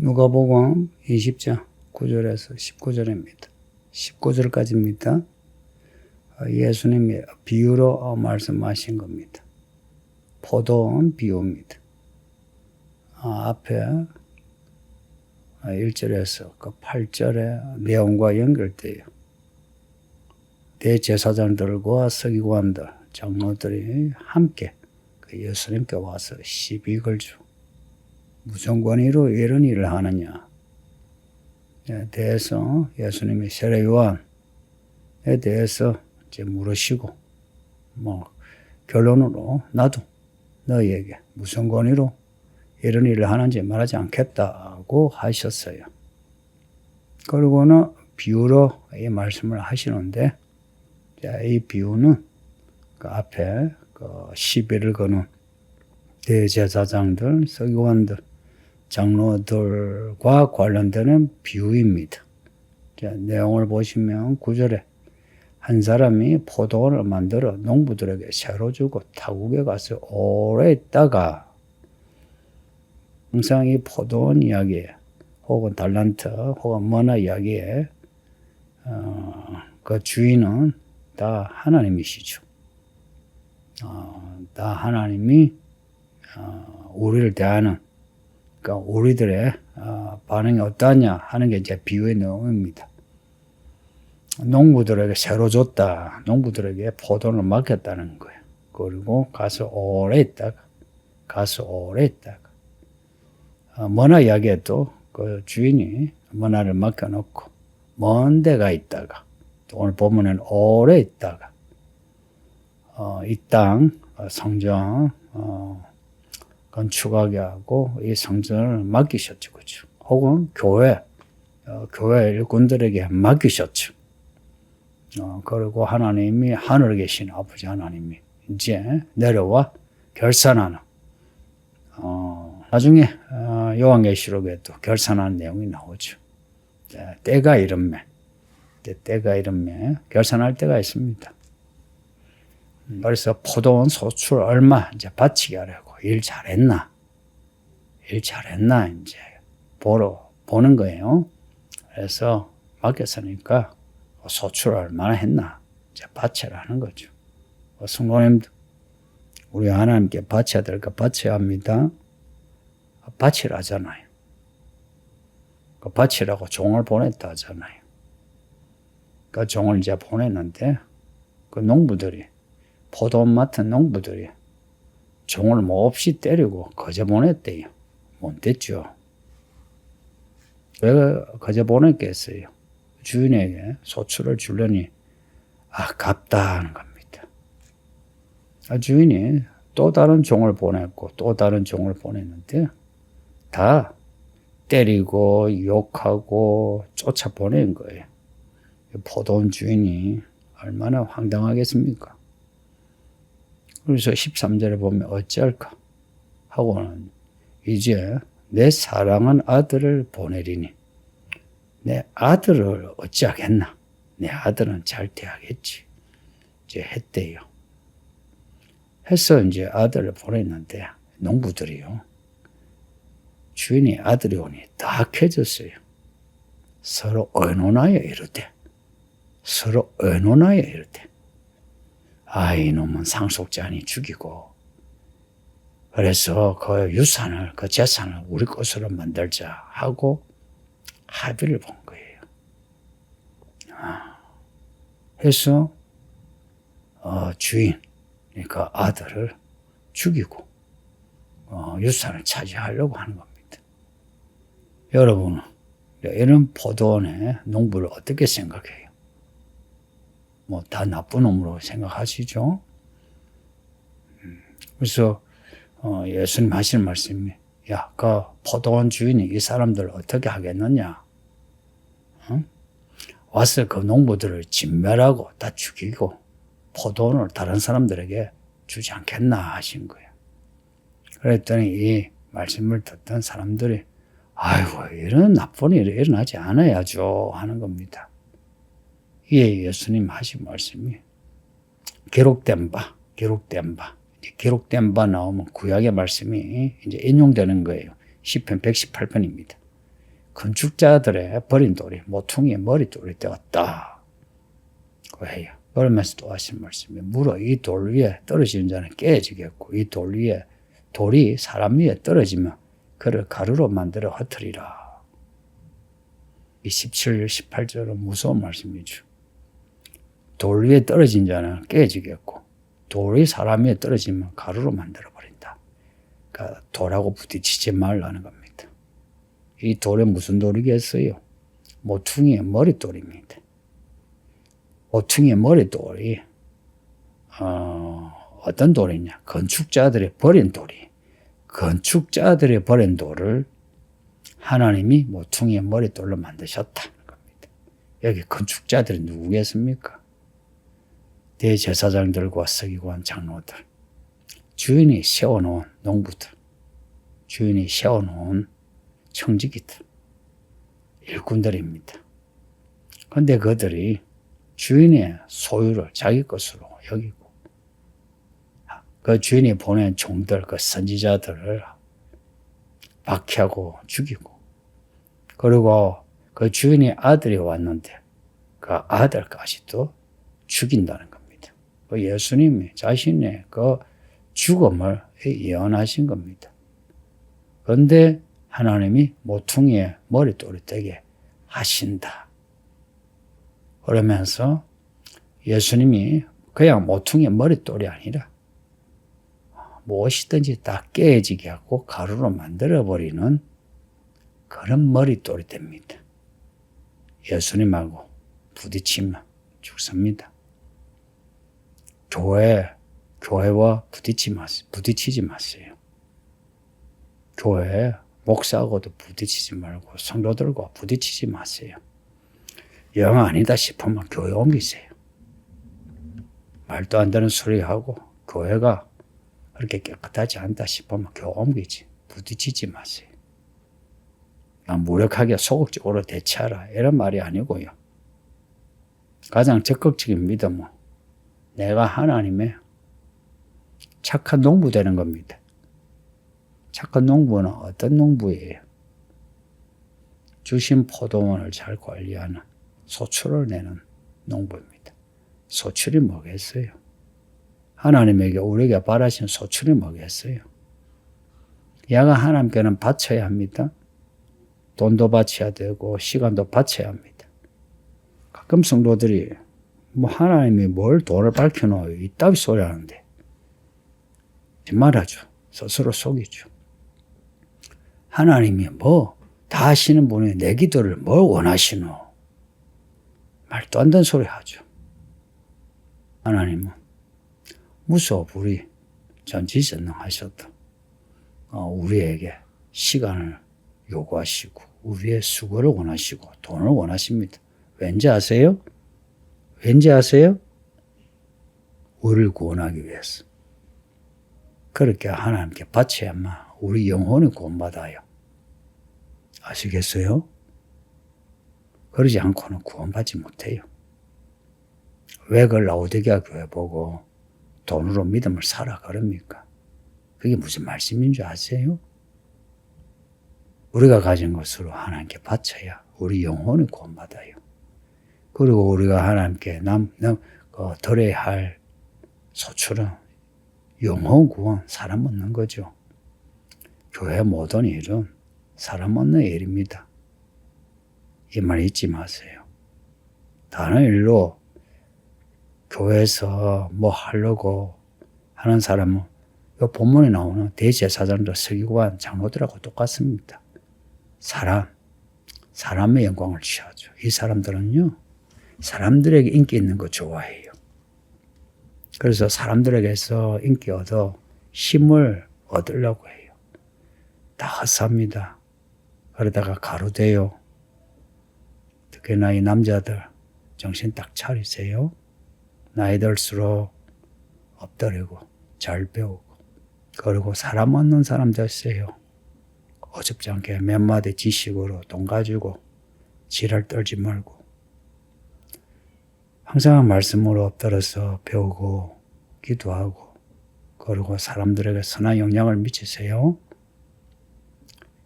누가복음 20장 9절에서 19절입니다. 19절까지입니다. 어, 예수님이 비유로 어, 말씀하신 겁니다. 포도원 비유입니다. 아, 앞에 1절에서 그 8절의 내용과 연결돼요. 대제사장들과 서기관들, 장로들이 함께 그 예수님께 와서 시비 걸죠. 무슨 권위로 이런 일을 하느냐. 대해서 예수님이 세례 요한에 대해서 이제 물으시고, 뭐, 결론으로 나도 너희에게 무슨 권위로 이런 일을 하는지 말하지 않겠다고 하셨어요. 그리고는 비유로 이 말씀을 하시는데, 이 비유는 그 앞에 그 시비를 거는 대제사장들, 서기관들, 장로들과 관련되는 비유입니다. 자, 내용을 보시면 구절에 한 사람이 포도원을 만들어 농부들에게 새로 주고 타국에 가서 오래 있다가 항상 이 포도원 이야기에 혹은 달란트 혹은 머나 이야기에 어, 그 주인은 다 하나님이시죠. 어, 다 하나님이 어, 우리를 대하는 그러니까 우리들의 어, 반응이 어떠냐 하는 게 이제 비유의 내용입니다. 농부들에게 새로 줬다. 농부들에게 포도를 맡겼다는 거예요. 그리고 가서 오래 있다가 가서 오래 있다가 어, 머나 이야기에도 그 주인이 머나를 맡겨놓고 먼 데가 있다가 또 오늘 보면은 오래 있다가 어, 이땅 어, 성전 어, 건축하게 하고 이 성전을 맡기셨죠, 그죠? 혹은 교회 어, 교회 일꾼들에게 맡기셨죠. 어, 그리고 하나님이 하늘에 계신 아버지 하나님이 이제 내려와 결산하는 어, 나중에 어, 요한계시록에도 결산하는 내용이 나오죠. 네, 때가 이름매, 때가 이름매 결산할 때가 있습니다. 음, 그래서 포도원 소출 얼마 이제 바치게 하려고 일 잘했나, 일 잘했나 이제 보러 보는 거예요. 그래서 맡겼으니까 소출 얼마나 했나 이제 바치라는 거죠. 성도님도 우리 하나님께 바쳐야 될까 바쳐야 합니다. 바치라잖아요. 그 바치라고 종을 보냈다 하잖아요. 그 종을 이제 보냈는데 그 농부들이 포도원 맡은 농부들이 종을 몹시 때리고 거저 보냈대요. 못 됐죠. 왜 거저 보냈겠어요? 주인에게 소출을 주려니 아깝다 는 겁니다. 아, 주인이 또 다른 종을 보냈고 또 다른 종을 보냈는데 다 때리고 욕하고 쫓아 보낸 거예요. 포도원 주인이 얼마나 황당하겠습니까? 그래서 13절에 보면 어찌할까? 하고는 이제 내 사랑한 아들을 보내리니 내 아들을 어찌하겠나? 내 아들은 잘 돼야겠지. 이제 했대요. 해서 이제 아들을 보냈는데 농부들이요. 주인이 아들이 오니 다 캐졌어요. 서로 의논하여 이르되 서로 의논하여 이르되 아, 이놈은 상속자니 죽이고, 그래서 그 유산을, 그 재산을 우리 것으로 만들자 하고 합의를 본 거예요. 아, 해서, 어, 주인, 그 아들을 죽이고, 어, 유산을 차지하려고 하는 겁니다. 여러분은 이런 포도원의 농부를 어떻게 생각해요? 뭐 다 나쁜 놈으로 생각하시죠. 음, 그래서 어, 예수님 하시는 말씀이 야, 그 포도원 주인이 이 사람들을 어떻게 하겠느냐? 응? 와서 그 농부들을 진멸하고 다 죽이고 포도원을 다른 사람들에게 주지 않겠나 하신 거예요. 그랬더니 이 말씀을 듣던 사람들이 아이고 이런 나쁜 일이 일어나지 않아야죠 하는 겁니다. 이에 예수님 하신 말씀이 기록된 바, 기록된 바, 기록된 바 나오면 구약의 말씀이 이제 인용되는 거예요. 10편 118편입니다. 건축자들의 버린 돌이 모퉁이의 머릿돌이 되었다. 그 해요. 그러면서 또 하신 말씀이 물어 이 돌 위에 떨어지는 자는 깨지겠고 이 돌 위에 돌이 사람 위에 떨어지면 그를 가루로 만들어 흩으리라. 이 17, 18절은 무서운 말씀이죠. 돌 위에 떨어진 자는 깨지겠고 돌이 사람 위에 떨어지면 가루로 만들어 버린다. 그러니까 돌하고 부딪히지 말라는 겁니다. 이 돌에 무슨 돌이겠어요? 모퉁이의 머릿돌입니다. 모퉁이의 머릿돌이 어, 어떤 돌이냐? 건축자들의 버린 돌이 건축자들의 버린 돌을 하나님이 모퉁이의 머릿돌로 만드셨다는 겁니다. 여기 건축자들이 누구겠습니까? 대제사장들과 서기관 장로들, 주인이 세워놓은 농부들, 주인이 세워놓은 청지기들, 일꾼들입니다. 근데 그들이 주인의 소유를 자기 것으로 여기고, 그 주인이 보낸 종들, 그 선지자들을 박해하고 죽이고, 그리고 그 주인의 아들이 왔는데, 그 아들까지도 죽인다는 겁니다. 그 예수님이 자신의 그 죽음을 예언하신 겁니다. 그런데 하나님이 모퉁이의 머릿돌이 되게 하신다. 그러면서 예수님이 그냥 모퉁이의 머릿돌이 아니라 무엇이든지 다 깨지게 하고 가루로 만들어버리는 그런 머릿돌이 됩니다. 예수님하고 부딪히면 죽습니다. 교회, 교회와 부딪지 마세요. 부딪히지 마세요. 교회 목사하고도 부딪히지 말고 성도들과 부딪히지 마세요. 영 아니다 싶으면 교회 옮기세요. 말도 안 되는 소리 하고 교회가 그렇게 깨끗하지 않다 싶으면 교회 옮기지. 부딪히지 마세요. 난 무력하게 소극적으로 대처하라. 이런 말이 아니고요. 가장 적극적인 믿음은 내가 하나님의 착한 농부 되는 겁니다. 착한 농부는 어떤 농부예요? 주신 포도원을 잘 관리하는 소출을 내는 농부입니다. 소출이 뭐겠어요? 하나님에게 우리에게 바라신 소출이 뭐겠어요? 야가 하나님께는 바쳐야 합니다. 돈도 바쳐야 되고 시간도 바쳐야 합니다. 가끔 성도들이 뭐 하나님이 뭘 돈을 밝혀놓아요. 이따위 소리 하는데 말하죠. 스스로 속이죠. 하나님이 뭐다 하시는 분이 내 기도를 뭘 원하시노? 말도 안 되는 소리 하죠. 하나님은 무소불위 전지전능하셨다. 어, 우리에게 시간을 요구하시고 우리의 수고를 원하시고 돈을 원하십니다. 왠지 아세요? 왠지 아세요? 우리를 구원하기 위해서. 그렇게 하나님께 바쳐야만 우리 영혼이 구원받아요. 아시겠어요? 그러지 않고는 구원받지 못해요. 왜 그걸 라오디게아 교회 보고 돈으로 믿음을 사라 그럽니까? 그게 무슨 말씀인 줄 아세요? 우리가 가진 것으로 하나님께 바쳐야 우리 영혼이 구원받아요. 그리고 우리가 하나님께 남, 남, 그, 드려야 할 소출은 영혼 구원, 사람 얻는 거죠. 교회 모든 일은 사람 얻는 일입니다. 이 말 잊지 마세요. 다른 일로 교회에서 뭐 하려고 하는 사람은 이 본문에 나오는 대제사장들, 서기관, 장로들하고 똑같습니다. 사람, 사람의 영광을 취하죠. 이 사람들은요, 사람들에게 인기 있는 거 좋아해요. 그래서 사람들에게서 인기 얻어 힘을 얻으려고 해요. 다 헛삽니다. 그러다가 가로돼요. 특히나 이 남자들 정신 딱 차리세요. 나이 들수록 엎드리고 잘 배우고 그리고 사람 얻는 사람 됐어요. 어줍지 않게 몇 마디 지식으로 돈 가지고 지랄 떨지 말고 항상 말씀으로 엎드려서 배우고 기도하고 그리고 사람들에게 선한 영향을 미치세요.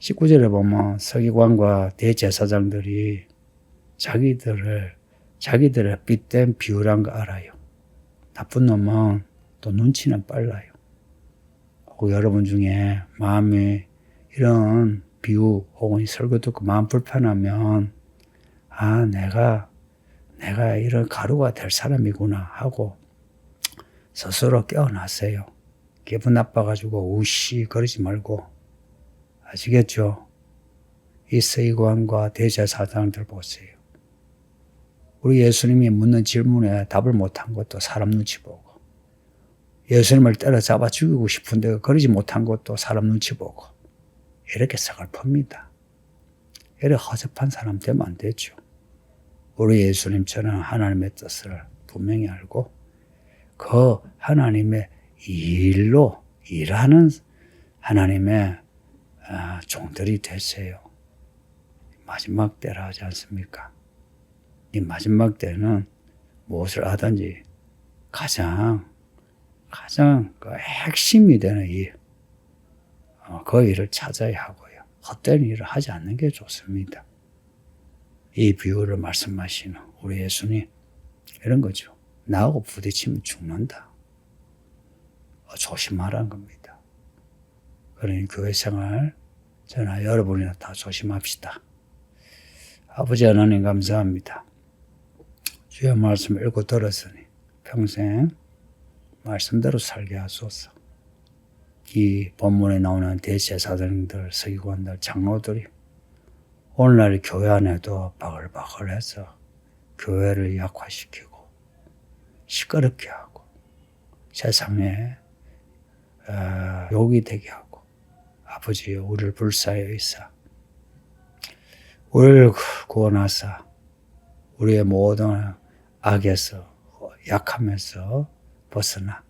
19절에 보면 서기관과 대제사장들이 자기들을 자기들의 빗댄 비유란 거 알아요. 나쁜 놈은 또 눈치는 빨라요. 혹 여러분 중에 마음이 이런 비유 혹은 설교 듣고 마음 불편하면 아 내가 내가 이런 가루가 될 사람이구나 하고 스스로 깨어나세요. 기분 나빠가지고 우씨 그러지 말고 아시겠죠? 이 서기관과 대제사장들 보세요. 우리 예수님이 묻는 질문에 답을 못한 것도 사람 눈치 보고 예수님을 때려잡아 죽이고 싶은데 그러지 못한 것도 사람 눈치 보고 이렇게 서글픕니다. 이렇게 허접한 사람 되면 안 되죠. 우리 예수님처럼 하나님의 뜻을 분명히 알고 그 하나님의 일로 일하는 하나님의 아, 종들이 되세요. 마지막 때라 하지 않습니까? 이 마지막 때는 무엇을 하든지 가장 가장 그 핵심이 되는 일, 어, 그 일을 찾아야 하고요. 헛된 일을 하지 않는 게 좋습니다. 이 비유를 말씀하시는 우리 예수님 이런 거죠. 나하고 부딪히면 죽는다. 어, 조심하라는 겁니다. 그러니 교회 생활 저나 여러분이나 다 조심합시다. 아버지 하나님 감사합니다. 주의 말씀 읽고 들었으니 평생 말씀대로 살게 하소서. 이 본문에 나오는 대제사장들, 서기관들, 장로들이 오늘날 교회 안에도 바글바글해서 교회를 약화시키고 시끄럽게 하고 세상에 어, 욕이 되게 하고 아버지 우리를 불사여 있사 우리를 구원하사 우리의 모든 악에서 약함에서 벗어나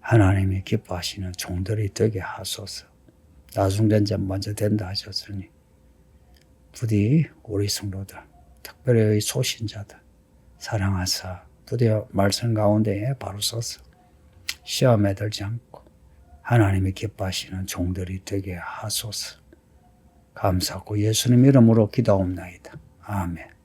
하나님이 기뻐하시는 종들이 되게 하소서. 나중된 자 먼저 된다 하셨으니 부디 우리 성도들, 특별히 소신자들 사랑하사 부디 말씀 가운데에 바로 서서 시험에 들지 않고 하나님이 기뻐하시는 종들이 되게 하소서. 감사하고 예수님 이름으로 기도옵나이다. 아멘.